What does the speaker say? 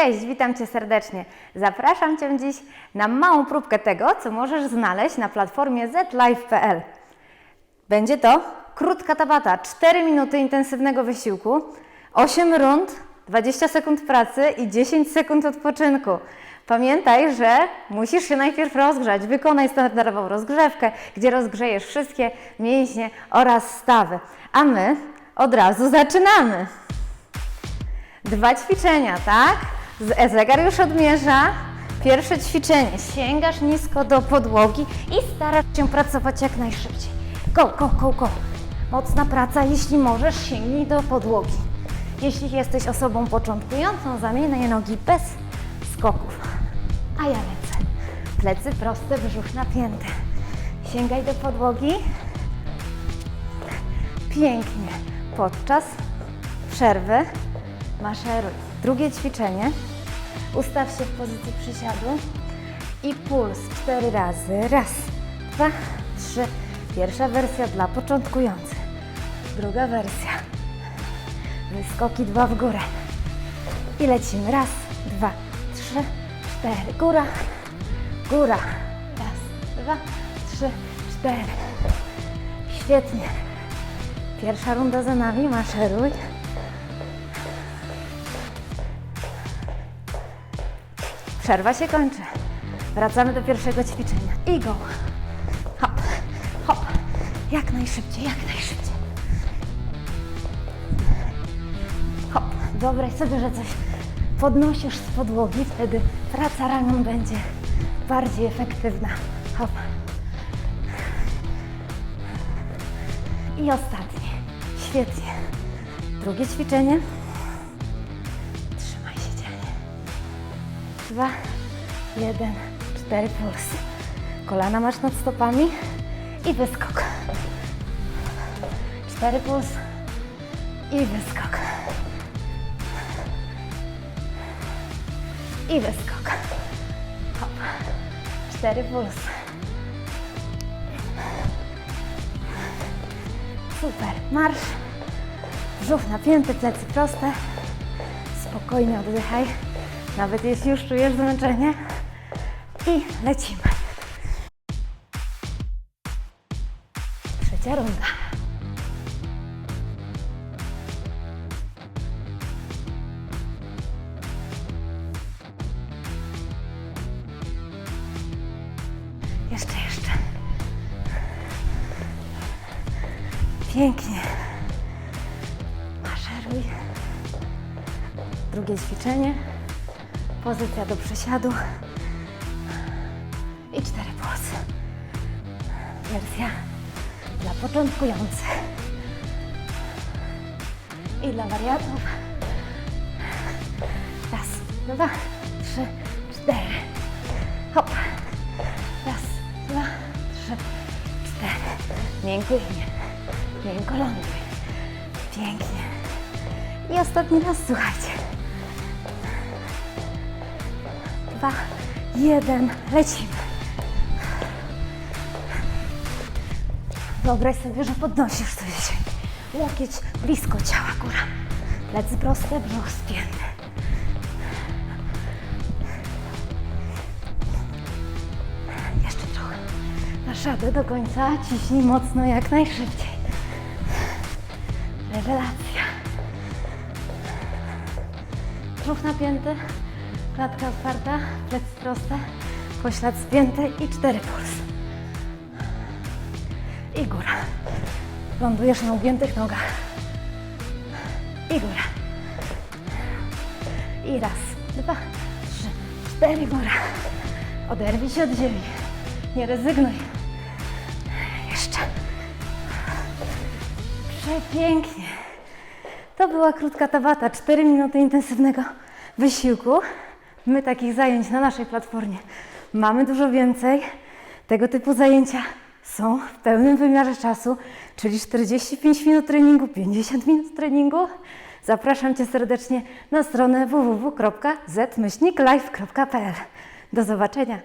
Cześć, witam Cię serdecznie. Zapraszam Cię dziś na małą próbkę tego, co możesz znaleźć na platformie zlive.pl. Będzie to krótka tabata, 4 minuty intensywnego wysiłku, 8 rund, 20 sekund pracy i 10 sekund odpoczynku. Pamiętaj, że musisz się najpierw rozgrzać. Wykonaj standardową rozgrzewkę, gdzie rozgrzejesz wszystkie mięśnie oraz stawy. A my od razu zaczynamy. Dwa ćwiczenia, tak? Z- Zegar już odmierza. Pierwsze ćwiczenie. Sięgasz nisko do podłogi i starasz się pracować jak najszybciej. Go, go, go, go. Mocna praca, jeśli możesz, sięgnij do podłogi. Jeśli jesteś osobą początkującą, zamieniaj nogi bez skoków. A ja lecę. Plecy proste, brzuch napięty. Sięgaj do podłogi. Pięknie. Podczas przerwy maszeruj. Drugie ćwiczenie. Ustaw się w pozycji przysiadu i puls cztery razy. Raz, dwa, trzy. Pierwsza wersja dla początkujących. Druga wersja. Wyskoki dwa w górę. I lecimy. Raz, dwa, trzy, cztery. Góra, góra. Raz, dwa, trzy, cztery. Świetnie. Pierwsza runda za nami. Maszeruj. Przerwa się kończy. Wracamy do pierwszego ćwiczenia. I go. Hop, hop. Jak najszybciej, jak najszybciej. Hop. Wyobraź sobie, że coś podnosisz z podłogi, wtedy praca ramion będzie bardziej efektywna. Hop. I ostatnie. Świetnie. Drugie ćwiczenie. Dwa, jeden, cztery puls. Kolana masz nad stopami i wyskok. Cztery puls i wyskok. I wyskok. Hop. Cztery puls. Super. Marsz. Brzuch napięty, plecy proste. Spokojnie oddychaj. Nawet jeśli już czujesz zmęczenie. I lecimy. Trzecia runda. Jeszcze, jeszcze. Pięknie. Maszeruj. Drugie ćwiczenie. Pozycja do przysiadu. I cztery płosy. Wersja dla początkujących. I dla wariatów. Raz, dwa, trzy, cztery. Hop. Raz, dwa, trzy, cztery. Miękko. Miękko ląduj. Pięknie. I ostatni raz, słuchajcie. Dwa, jeden, lecimy. Wyobraź sobie, że podnosisz coś dzisiaj. Łokieć blisko ciała, góra. Plecy proste, brzuch spięty. Jeszcze trochę. Dasz do końca. Ciśnij mocno, jak najszybciej. Rewelacja. Brzuch napięty, klatka otwarta, plecy proste, poślad spięty i cztery puls. I góra. Lądujesz na ugiętych nogach. I góra. I raz, dwa, trzy, cztery, góra. Oderwij się od ziemi. Nie rezygnuj. Jeszcze. Przepięknie. To była krótka tabata, 4 minuty intensywnego wysiłku. My takich zajęć na naszej platformie mamy dużo więcej. Tego typu zajęcia są w pełnym wymiarze czasu, czyli 45 minut treningu, 50 minut treningu. Zapraszam Cię serdecznie na stronę www.zmyślniklife.pl. Do zobaczenia.